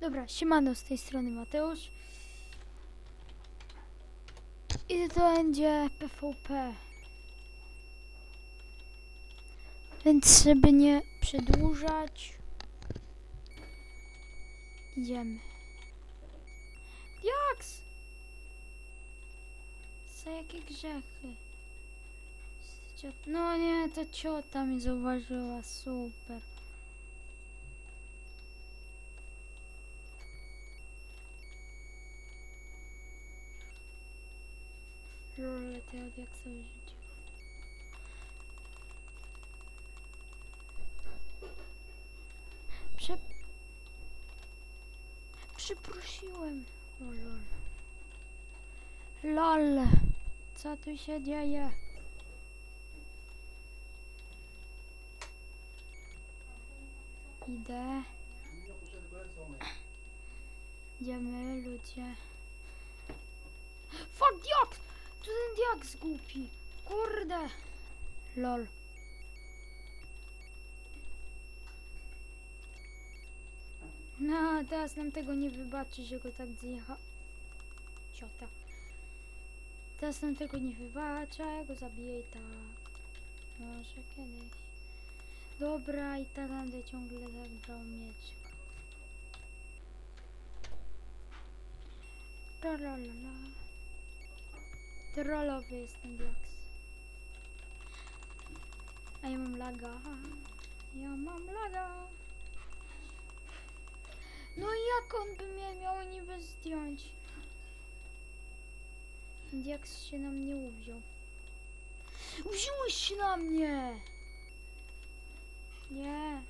Dobra, siemano, z tej strony Mateusz. I to będzie PvP. Więc żeby nie przedłużać, idziemy. Jaks! Za jakie grzechy? No nie, to ciota mnie zauważyła, super. Lol, to jak sobie. Prze... O lol. Lol. Co tu się dzieje? Idę. Idziemy, ludzie. Fuck, diak! Tu ten diak zgłupi. Kurde. Lol. No, teraz nam tego nie wybaczy, że go tak zjecha... Ciota. Teraz nam tego nie wybacza, ja go zabiję i tak. Może kiedyś. Dobra, i tak będę ciągle zabrał miecz. Trolala. Trollowy jest ten diaks. A ja mam laga. Ja mam laga. No jak on by mnie miał niby zdjąć? Diaks się na mnie uwziął. Wziąłeś się na mnie! Nie.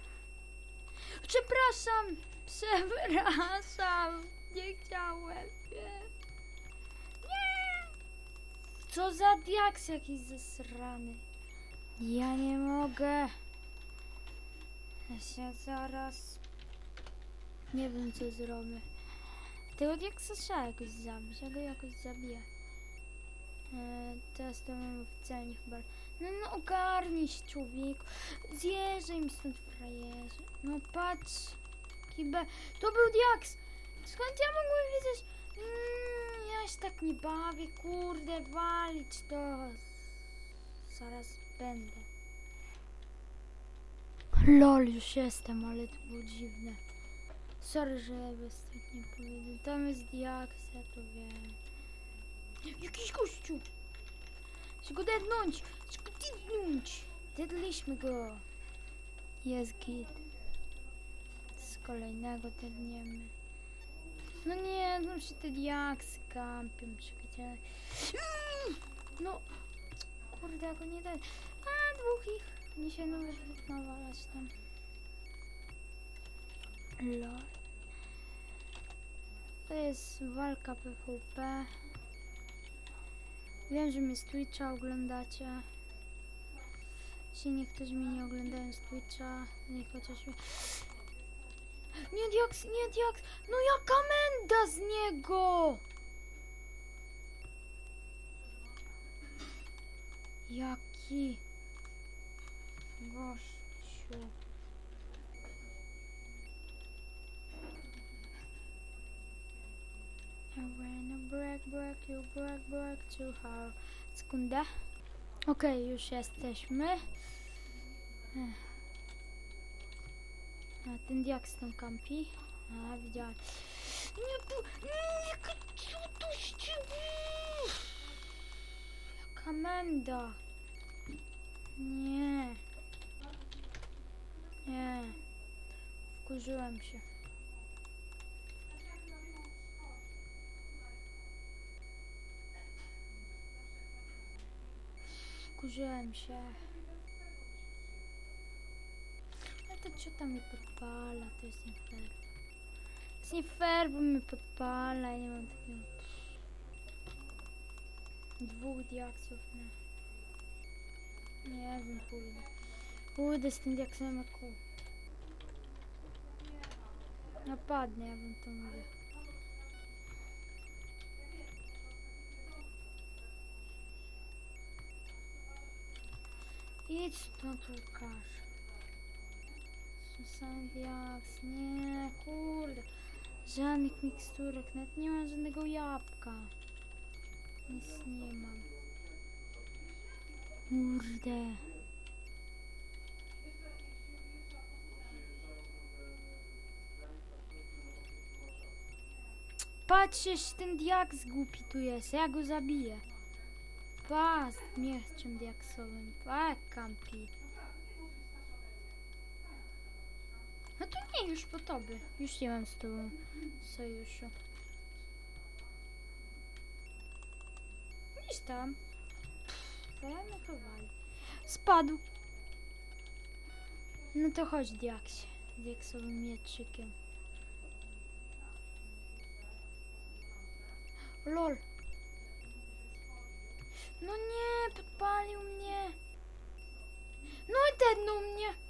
Przepraszam! Przepraszam! Nie chciałem. Nie! Co za diaks jakiś zesrany. Ja nie mogę. Ja się zaraz... Nie wiem co zrobię. Tego diaksa trzeba jakoś zabić. Ja go jakoś zabiję. E, teraz to mam w celi chyba. No, no ogarnij się człowieku. Zjeżdżaj mi stąd frajerze. No patrz. Kibę. To był diaks. Skąd ja mogłem wiedzieć? Mm, ja się tak nie bawię. Kurde, walić to. Zaraz będę. Lol, już jestem, ale to było dziwne. Sorry, że bez tak nie powiedział. Tam jest diaks, ja to wiem. Jakiś gościu! Chcę go dednąć! Chcę go dednąć! Dedliśmy go! Jest git. Z kolejnego dedniemy. No nie, no się te diaksy kampią, czekajcie. Mm! No, kurde, ja go nie da. A, dwóch ich. Nie się nawet nawalać tam. Lol. To jest walka PvP. Wiem, że mnie z Twitcha oglądacie. Jeśli niektórzy mnie nie oglądają z Twitcha, niech chociaż mi... Nie diaks, nie diaks! No jaka menda z niego! Jaki gościu. I wanna break, break, you break, break too hard. Sekundę. Okej, już jesteśmy. Ech. A ten diaks tam kampi. A, widziałem. Nie, nie, jaka ciebie? Jaka menda. Nie. Nie. Wkurzyłem się. Wkurzyłem się. Ale to ciota mnie podpala, to jest nie fair. To jest nie fair, bo mnie podpala, ja nie mam takiego... Dwóch diaksów, nie. Nie wiem, kurde. Kurde, z tym diaksem ma kół. Napadnie, ja bym to mówię. Idź stąd, Łukasz. Susan Diaks, nie, kurde. Żadnych miksturek, nawet nie mam żadnego jabłka. Nic nie mam. Kurde. Patrzysz, ten diaks głupi tu jest, ja go zabiję. Pa, z mieczem diaksowym, pa, kampi. No to nie, już po tobie. Już nie mam z tobą sojuszu. Idź tam. Zareagowali. Spadł. No to chodź, diaksie. Diaksowym mieczykiem. Lol. No nie, podpalił mnie. No i dednął mnie.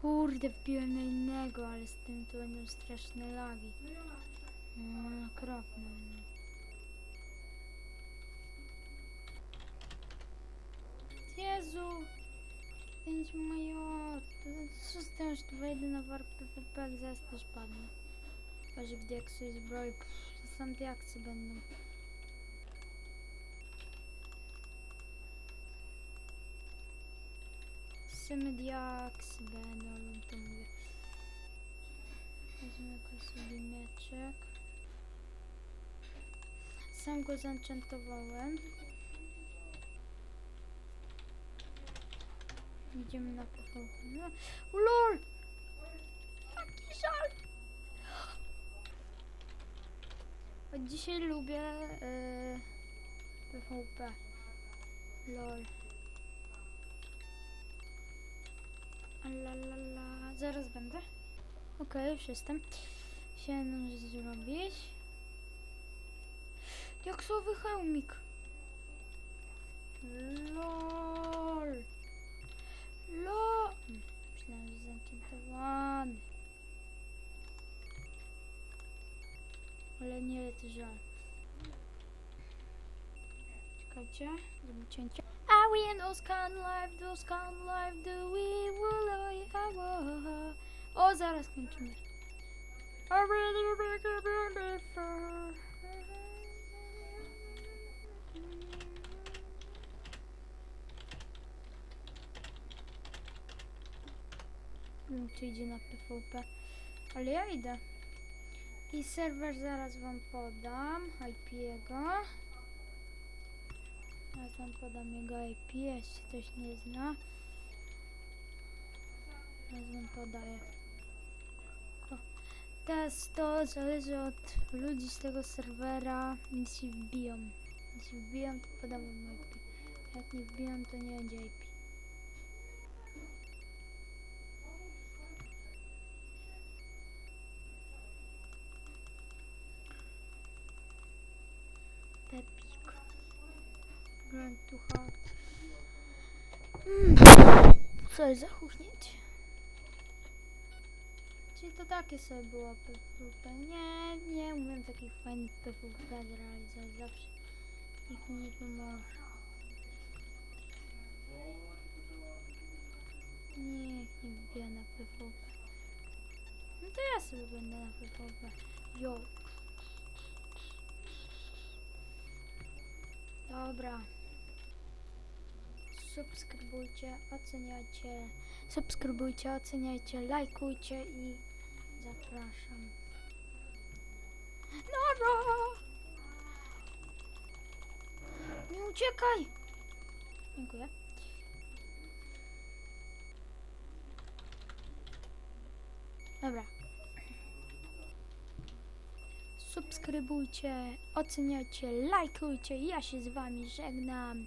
Kurde, wbiłem na innego, ale z tym to będą straszne lagi. No, okropne będą. Jezu! Pięć majot! Co z tym, że tu wejdę na warp PvP, jak zaraz też padnę. Chyba, że w diaksu broń. Pff, to sam diaksy będą. Same diaksy będą, to mówię. Wezmę go sobie mieczek. Sam go zenchantowałem. Idziemy na PvP. No, LOL! Jaki żal! Od dzisiaj lubię yy, PvP. LOL. Alalala. Zaraz będę. Okej, już jestem. Chciałem zrobić. Diaksowy hełmik. LOL. LOL. Myślałem, że zenchantowany. Ale nie, to żal. Czekajcie, zrobię cięcie. I win those kind life, those kind life, do we will I O, zaraz kończymy. I really make a beautiful. Nie wiem, czy idzie na PvP, ale ja idę. I serwer zaraz wam podam, IP jego. Zaraz wam podam jego IP, jeśli ktoś nie zna. Zaraz wam podaję. O, Teraz to zależy od ludzi z tego serwera, jeśli wbiją. Jeśli wbiją, to podam wam IP. Jak nie wbiją, to nie będzie IP. Grand to hard. Mm. Co jest za chuchnięcie? Czyli to takie sobie było PvP. Nie, nie umiem takich fajnych PvP zrealizować zawsze. Nikt mi nie pomoże. Niech nie wbija na PvP. No to ja sobie będę na PvP. Yo. Dobra. Subskrybujcie, oceniajcie. Subskrybujcie, oceniajcie, lajkujcie i zapraszam. Nara! Nie uciekaj! Dziękuję. Dobra. Subskrybujcie, oceniajcie, lajkujcie. Ja się z wami żegnam.